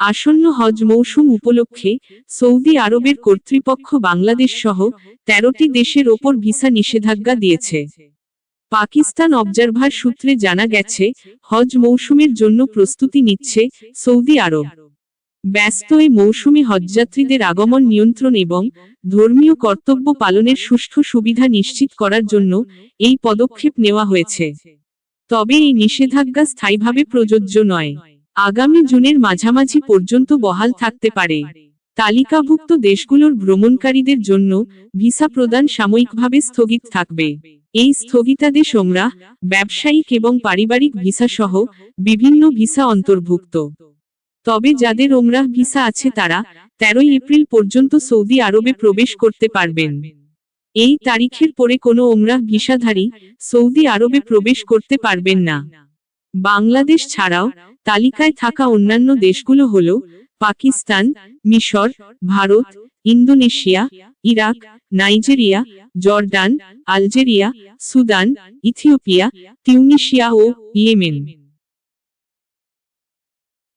আসন্ন হজ মৌসুম উপলক্ষে সৌদি আরবের কর্তৃপক্ষ বাংলাদেশ সহ তেরোটি দেশের ওপর ভিসা নিষেধাজ্ঞা দিয়েছে। পাকিস্তান অবজারভার সূত্রে জানা গেছে, হজ মৌসুমের জন্য প্রস্তুতি নিচ্ছে সৌদি আরব। ব্যস্ত এই মৌসুমে হজযাত্রীদের আগমন নিয়ন্ত্রণ এবং ধর্মীয় কর্তব্য পালনের সুষ্ঠু সুবিধা নিশ্চিত করার জন্য এই পদক্ষেপ নেওয়া হয়েছে। তবে এই নিষেধাজ্ঞা স্থায়ীভাবে প্রযোজ্য নয়। আগামী জুনের মাঝামাঝি পর্যন্ত বহাল থাকতে পারে। তালিকাভুক্ত দেশগুলোর ভ্রমণকারীদের জন্য ভিসা প্রদান সাময়িকভাবে স্থগিত থাকবে। এই স্থগিতাদেশ ওমরা, ব্যবসায়িক এবং পারিবারিক ভিসা সহ বিভিন্ন ভিসা অন্তর্ভুক্ত। তবে যাদের ওমরাহ ভিসা আছে তারা তেরোই এপ্রিল পর্যন্ত সৌদি আরবে প্রবেশ করতে পারবেন। এই তারিখের পরে কোনো ওমরাহ ভিসাধারী সৌদি আরবে প্রবেশ করতে পারবেন না। বাংলাদেশ ছাড়াও তালিকায় থাকা অন্যান্য দেশগুলো হল পাকিস্তান, মিশর, Bharat, Indonesia, Iraq, Nigeria, Jordan, Algeria, Sudan, Ethiopia Tunisia ও ইয়েমেন।